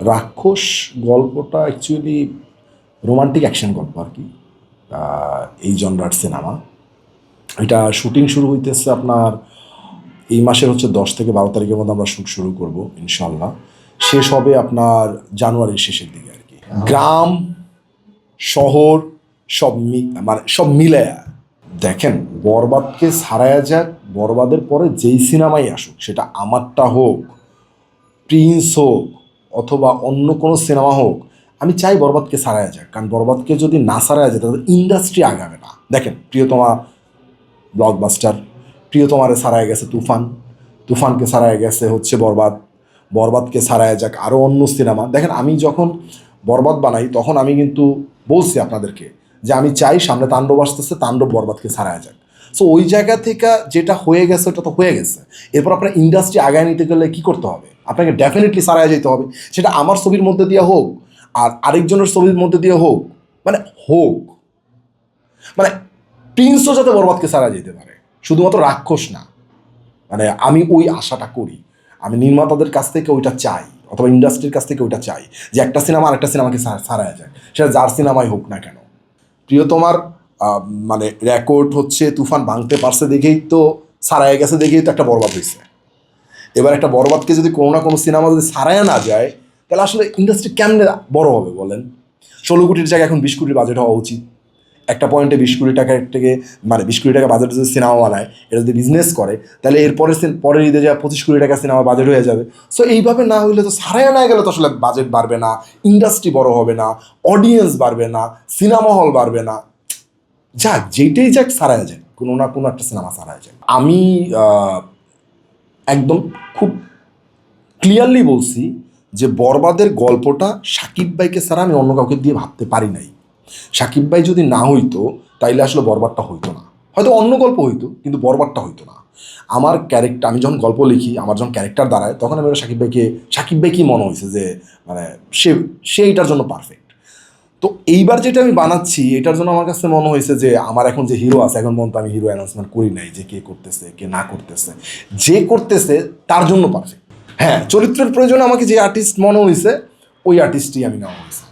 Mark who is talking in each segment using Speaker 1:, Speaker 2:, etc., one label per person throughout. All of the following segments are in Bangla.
Speaker 1: রাক্ষস গল্পটা অ্যাকচুয়ালি রোমান্টিক অ্যাকশন গল্প আর কি। এই জনরার সিনেমা এটা শুটিং শুরু হইতেছে আপনার এই মাসের হচ্ছে দশ থেকে বারো তারিখের মধ্যে আমরা শ্যুট শুরু করব ইনশাল্লাহ শেষ হবে আপনার জানুয়ারির শেষের দিকে আর কি। গ্রাম শহর সব মানে সব মিলে দেখেন বরবাদকে ছাড়ায়া যাক বরবাদের পরে যেই সিনেমাই আসুক সেটা আমারটা হোক প্রিন্স হোক অথবা অন্য কোনো সিনেমা হোক, আমি চাই বরবাদকে ছাড়ায়া যাক। কারণ বরবাদকে যদি না ছাড়ায়া যায়, তাহলে ইন্ডাস্ট্রি আগাবে না। দেখেন, প্রিয়তমা ব্লকবাস্টার প্রিয়তমারে ছাড়ায় গেছে তুফান। তুফানকে ছাড়ায় গেছে হচ্ছে বরবাদ। বরবাদকে ছাড়ায় যাক আরও অন্য সিনেমা। দেখেন, আমি যখন বরবাদ বানাই, তখন আমি কিন্তু বলছি আপনাদেরকে যে আমি চাই সামনে তাণ্ডব আসতেছে, তাণ্ডব বরবাদকে ছাড়ায় যাক। সো ওই জায়গা থেকে যেটা হয়ে গেছে, ওটা তো হয়ে গেছে। এরপর আপনার ইন্ডাস্ট্রি আগায় নিতে গেলে কী করতে হবে? আপনাকে ডেফিনেটলি ছাড়ায় যেতে হবে। সেটা আমার ছবির মধ্যে দিয়ে হোক, আর আরেকজনের ছবির মধ্যে দিয়ে হোক মানে হোক। মানে প্রিন্সও যাতে বরবাদকে সারা যেতে পারে, শুধুমাত্র রাক্ষস না। মানে আমি ওই আশাটা করি, আমি নির্মাতাদের কাছ থেকে ওইটা চাই, অথবা ইন্ডাস্ট্রির কাছ থেকে ওইটা চাই, যে একটা সিনেমা আরেকটা সিনেমাকে ছাড়া যায় সেটা যার সিনেমাই হোক না কেন। প্রিয়তমার মানে রেকর্ড হচ্ছে, তুফান ভাঙতে পারছে দেখেই তো সারায় গেছে দেখেই তো একটা বরবাদ হয়েছে এবার একটা বরবাদকে যদি কোনো না কোনো সিনেমা যদি সারায় না যায়, তাহলে আসলে ইন্ডাস্ট্রি কেমনে বড় হবে বলেন? ষোলো কোটির জায়গায় এখন বিশ কোটির বাজেট হওয়া উচিত। একটা পয়েন্টে বিশ কোটি টাকা থেকে মানে বিশ কোটি টাকা বাজেটে যদি সিনেমা বানায়, এটা যদি বিজনেস করে, তাহলে এরপরে পরের ঈদে যা পঁচিশ কোটি টাকা সিনেমা বাজেট হয়ে যাবে। সো এইভাবে না হইলে তো সারায় না গেলে তো আসলে বাজেট বাড়বে না ইন্ডাস্ট্রি বড় হবে না অডিয়েন্স বাড়বে না সিনেমা হল বাড়বে না। যাক যেটাই যাক সারায় যায় কোনো না কোনো একটা সিনেমা সারায় যায় আমি একদম খুব ক্লিয়ারলি বলছি যে বরবাদের গল্পটা সাকিব ভাইকে ছাড়া আমি অন্য কাউকে দিয়ে ভাবতে পারি নাই। সাকিব ভাই যদি না হইতো, তাইলে আসলে বরবাদটা হইতো না। হয়তো অন্য গল্প হইতো, কিন্তু বরবাদটা হইতো না। আমার ক্যারেক্টার আমি যখন গল্প লিখি, আমার যখন ক্যারেক্টার দাঁড়ায়, তখন আমি সাকিব ভাইকে, সাকিব ভাই কি মনে হয়েছে যে মানে সে সে এটার জন্য পারফেক্ট তো এইবার যেটা আমি বানাচ্ছি, এটার জন্য আমার কাছে মনে হয়েছে যে আমার এখন যে হিরো আছে, এখন পর্যন্ত আমি হিরো অ্যানাউন্সমেন্ট করি নাই যে কে করতেছে, কে না করতেছে। যে করতেছে, তার জন্য পারফেক্ট হ্যাঁ চরিত্রের প্রয়োজনে আমাকে যে আর্টিস্ট মনে হয়েছে, ওই আর্টিস্টই আমি নেওয়া হয়েছে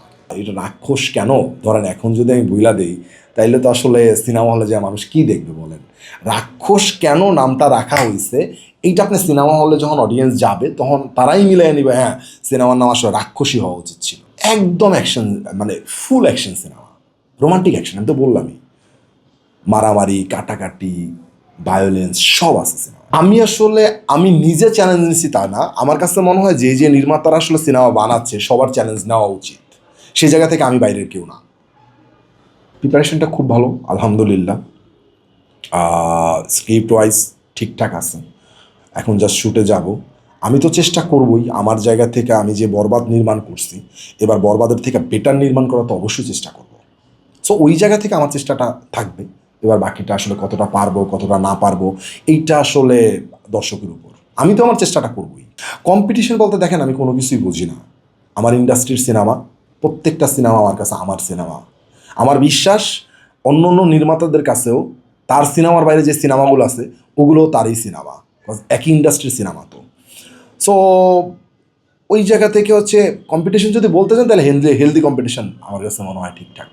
Speaker 1: এটা রাক্ষস কেন? ধরেন এখন যদি আমি বইলা দেই, তাইলে তো আসলে সিনেমা হলে যে মানুষ কি দেখবে বলেন? রাক্ষস কেন নামটা রাখা হয়েছে? এইটা আপনি সিনেমা হলে যখন অডিয়েন্স যাবে, তখন তারাই মিলিয়ে নিবে হ্যাঁ সিনেমার নাম আসলে রাক্ষসী হওয়া উচিত ছিল। একদম অ্যাকশন মানে full action cinema romantic action আমি তো বললামই। মারামারি, কাটাকাটি ভায়োলেন্স সব আছে সিনেমা আমি আসলে, আমি নিজে চ্যালেঞ্জ নিচ্ছি তা না। আমার কাছে মনে হয় যে যে নির্মাতারা আসলে সিনেমা বানাচ্ছে, সবার চ্যালেঞ্জ নেওয়া উচিত। সেই জায়গা থেকে আমি বাইরের কেউ না। প্রিপারেশনটা খুব ভালো, আলহামদুলিল্লাহ। স্ক্রিপ্ট ওয়াইজ ঠিকঠাক আছে। এখন জাস্ট শুটে যাব। আমি তো চেষ্টা করবই আমার জায়গা থেকে আমি যে বরবাদ নির্মাণ করছি, এবার বরবাদের থেকে বেটার নির্মাণ করা তো অবশ্যই চেষ্টা করব। সো ওই জায়গা থেকে আমার চেষ্টাটা থাকবে, এবার বাকিটা আসলে কতটা পারব, কতটা না পারব, এইটা আসলে দর্শকের উপর। আমি তো আমার চেষ্টাটা করবই। কম্পিটিশন বলতে দেখেন, আমি কোনো কিছুই বুঝি না। আমার ইন্ডাস্ট্রির সিনেমা প্রত্যেকটা সিনেমা আমার কাছে আমার সিনেমা আমার বিশ্বাস, অন্য অন্য নির্মাতাদের কাছেও, তার সিনেমার বাইরে যে সিনেমাগুলো আছে, ওগুলোও তারই সিনেমা একই ইন্ডাস্ট্রির সিনেমা তো। সো ওই জায়গা থেকে হচ্ছে কম্পিটিশন যদি বলতে চান, তাহলে হেলদি হেলদি কম্পিটিশন আমার কাছে মনে হয় ঠিকঠাক।